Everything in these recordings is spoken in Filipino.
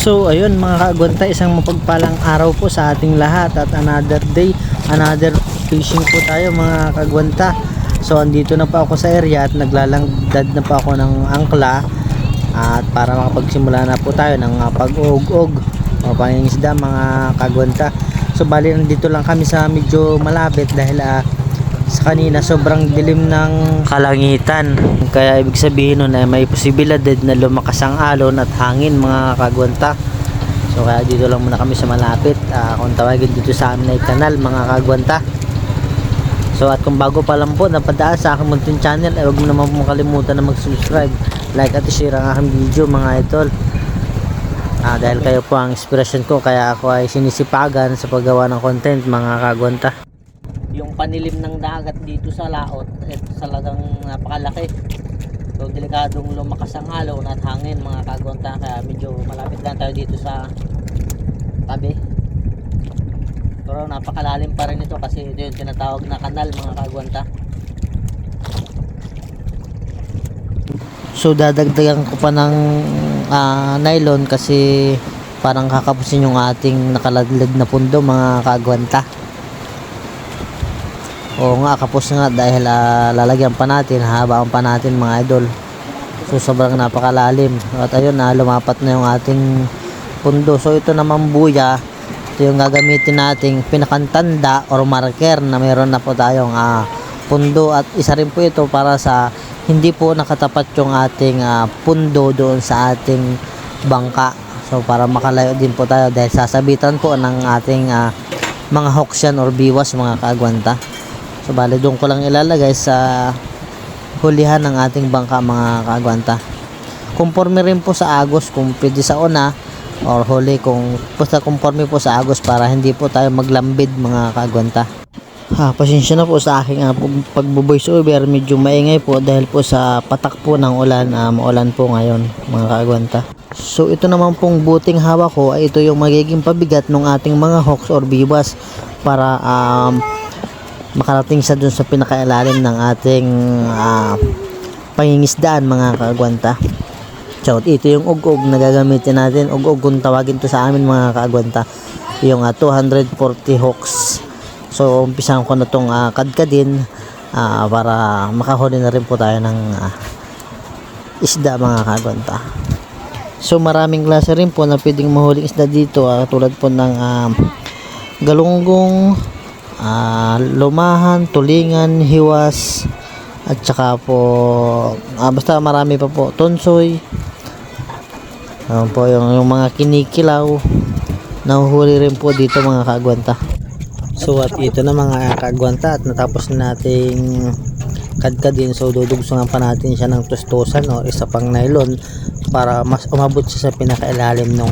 So ayun mga kaagwanta, isang mapagpalang araw po sa ating lahat at another day, another fishing po tayo mga kaagwanta. So andito na po ako sa area at naglalangdad na po ako ng angkla at para makapagsimula na po tayo ng uh, pag-uog-ug o pangingisda mga kaagwanta. So bali nandito lang kami sa medyo malapit dahil ah, sa kanina sobrang dilim ng kalangitan. Kaya ibig sabihin nun ay may posibilidad na lumakas ang alon at hangin mga kagwanta. So kaya dito lang muna kami sa malapit. Ah, kung tawagin dito sa amin ay kanal mga kagwanta. So at kung bago pa lang po napadaan sa aking munting channel ay huwag mo naman pong kalimutan na mag-subscribe, like at share ang aking video mga idol. Ah, dahil kayo po ang inspirasyon ko kaya ako ay sinisipagan sa paggawa ng content mga kagwanta yung panilim ng dagat dito sa laot ito talagang napakalaki. So delikadong lumakas ang alon at hangin mga kagwanta. Kaya medyo malapit lang tayo dito sa tabi. Pero napakalalim pa rin ito kasi ito yung tinatawag na kanal mga kagwanta. So dadagdagan ko pa ng ah, nylon kasi parang kakapusin yung ating nakaladlad na pundo mga kagwanta Oo nga, kapos nga dahil ah, lalagyan pa natin, habaan pa natin mga idol. So sobrang napakalalim. At ayun na, lumapat na yung ating pundo. So ito naman buya, ito yung gagamitin nating pinakantanda or marker na meron na po tayong ah, pundo. At isa rin po ito para sa hindi po nakatapat yung ating ah, pundo doon sa ating bangka. So para makalayo din po tayo dahil sasabitan po ng ating ah, mga hooks yan or biwas mga kaagwanta. So bali doon ko lang ilalagay sa hulihan ng ating bangka mga kaagwanta. Conforme rin po sa agos kung pwede sa una or huli kung basta conforme po sa agos para hindi po tayo maglambid mga kaagwanta. Ha, pasensya na po sa aking uh, pagbo-voice over medyo maingay po dahil po sa patak po ng ulan, uh, maulan po ngayon mga kaagwanta. So ito naman pong buting hawak ko ay ito yung magiging pabigat ng ating mga hooks or bibas para um, makarating sa dun sa pinakailalim ng ating ah, pangingisdaan mga kaagwanta. So, ito yung ug-ug na gagamitin natin. Ug-ug kung tawagin to sa amin mga kaagwanta. Yung ah, 240 hooks. So, umpisahan ko na tong uh, kadkadin ah, para makahuli na rin po tayo ng ah, isda mga kaagwanta. So, maraming klase rin po na pwedeng mahuling isda dito. ah, tulad po ng ah, galunggong, ah, lumahan, tulingan, hiwas, at saka po, ah, basta marami pa po, tonsoy, ano po yung, yung mga kinikilaw, nahuhuli rin po dito mga kaagwanta. So at ito na mga kaagwanta at natapos na nating kadkadin so dudugsungan pa natin siya ng tustusan o isa pang nylon para mas umabot siya sa pinakailalim ng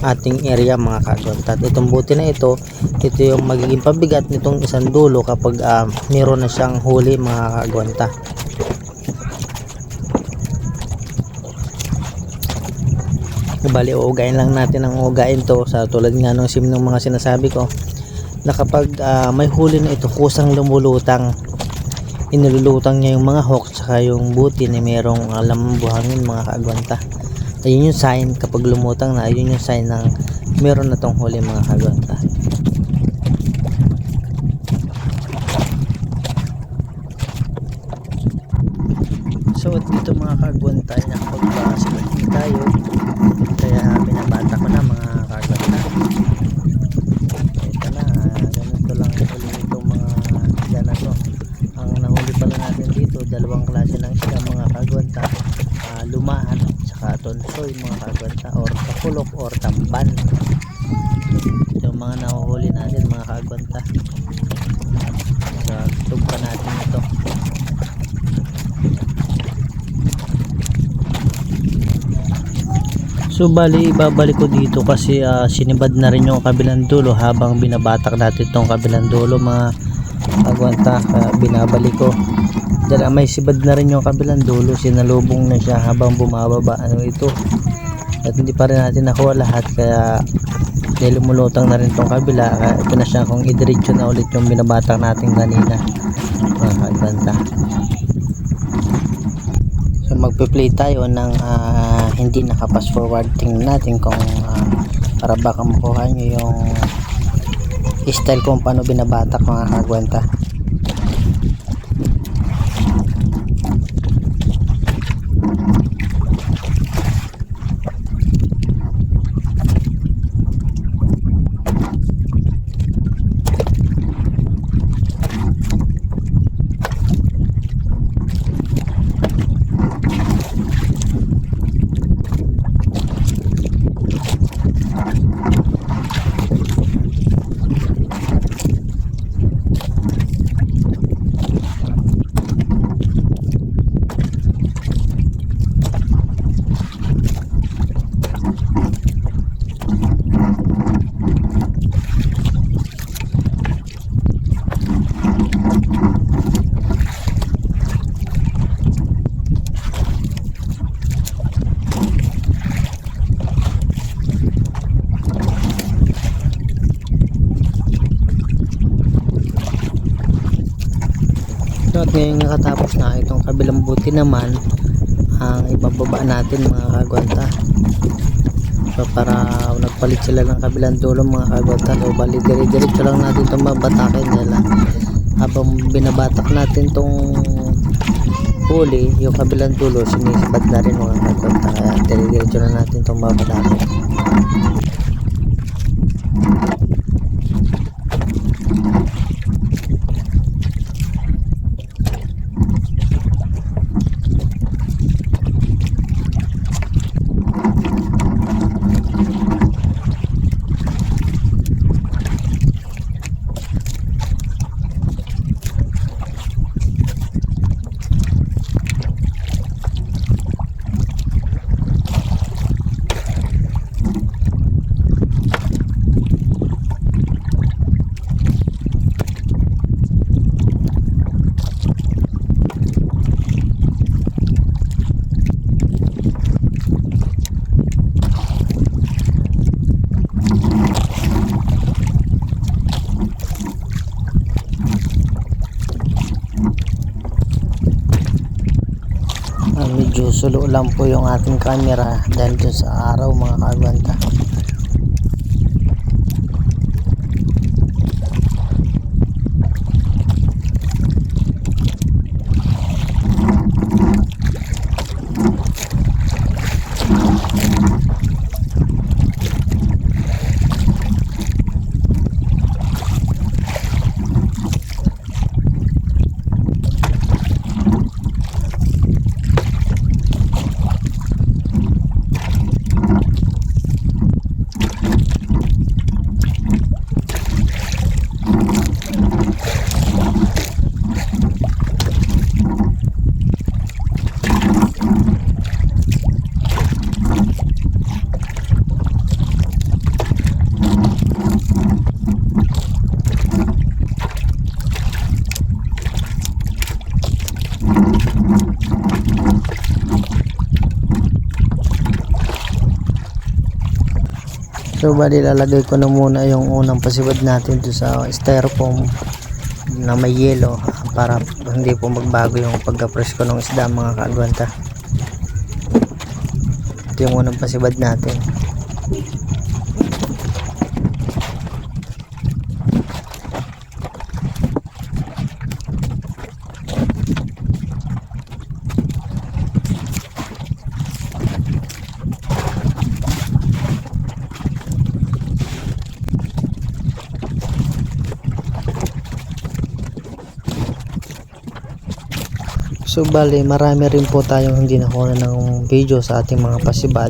ating area mga kagwanta at itong buti na ito ito yung magiging pabigat nitong isang dulo kapag ah, meron na siyang huli mga kagwanta bali uugain lang natin ang ugain to sa tulad nga ng sim ng mga sinasabi ko na kapag ah, may huli na ito kusang lumulutang inululutang niya yung mga hawk tsaka yung buti na merong alam buhangin mga kagwanta ayun yung sign kapag lumutang na ayun yung sign ng meron na tong huli mga kagwanta so dito mga kagwanta din tayo. Kaya binabata ko na mga kagwanta ito na ah, ganito lang huli itong mga isda na to. Ang nahuli pala natin dito dalawang klase ng isda mga kagwanta uh, lumaan. at saka tonsoy mga kagwanta or kapulok or tamban. Yung mga nahuhuli natin mga kagwanta. Sa tug pa natin ito. So bali ibabalik ko dito kasi ah, sinibad na rin yung kabilang dulo habang binabatak natin itong kabilang dulo mga kagwanta. Kaya binabalik ko dahil ah, may sibad na rin yung kabilang dulo. Sinalubong na siya habang bumababa. Ano ito? At hindi pa rin natin nakuha lahat kaya dahil lumulutang na rin tong kabila. Ito na siya kung idiretso na ulit yung binabatak natin kanina mga kagwanta so magpe-play tayo ng ah, hindi nakapass forward tingnan natin kung ah, para baka makuha nyo yung style kung paano binabatak mga kagwenta So, at ngayon nakatapos na itong kabilang buti naman ang ibababa natin mga kagwanta. So para nagpalit sila ng kabilang dulo mga kagwanta. So bali dire diretso lang natin itong babatakin nila habang binabatak natin itong huli yung kabilang dulo sinisipat na rin mga kagwanta. Kaya dire diretso na natin itong babatakin Ah, medyo sulo lang po yung ating camera dahil dun sa araw mga kagwanta So bali lalagay ko na muna yung unang pasibad natin to sa styrofoam na may yelo para hindi po magbago yung pagka-press ko ng isda mga kagwanta. Ito yung unang pasibad natin. So bali marami rin po tayong hindi nakuha ng video sa ating mga pasibad.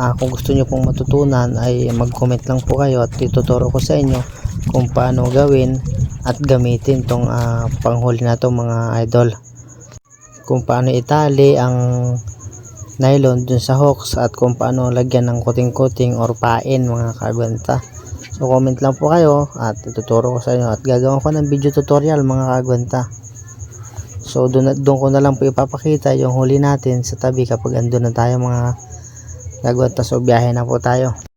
Ah, kung gusto nyo pong matutunan ay mag-comment lang po kayo at ituturo ko sa inyo kung paano gawin at gamitin tong ah, panghuli na to mga idol. Kung paano itali ang nylon dun sa hooks at kung paano lagyan ng kuting-kuting or pain mga kagwenta. So comment lang po kayo at ituturo ko sa inyo at gagawin ko ng video tutorial mga kagwenta. So doon doon ko na lang po ipapakita yung huli natin sa tabi kapag andun na tayo mga nagwanta so biyahe na po tayo.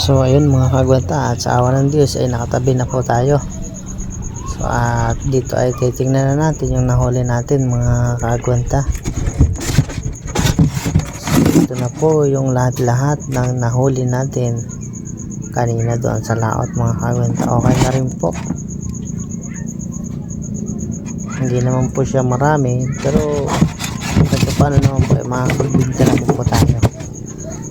So ayun mga kagwanta at sa awa ng Diyos ay nakatabi na po tayo. So at dito ay titingnan na natin yung nahuli natin mga kagwanta. So ito na po yung lahat-lahat ng nahuli natin kanina doon sa laot mga kagwanta. Okay na rin po. Hindi naman po siya marami pero ito paano naman po ay makakapagbigta naman po tayo.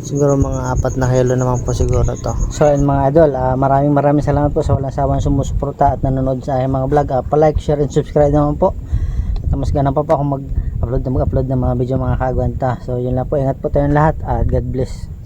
Siguro mga apat na kilo naman po siguro to. So ayun mga idol, ah, maraming maraming salamat po sa walang sawang sumusuporta at nanonood sa aking mga vlog. Ah, pa-like, share, and subscribe naman po. At mas ganun pa po ako mag-upload na mag-upload ng mga video mga kagwanta. So yun lang po, ingat po tayong lahat at God bless.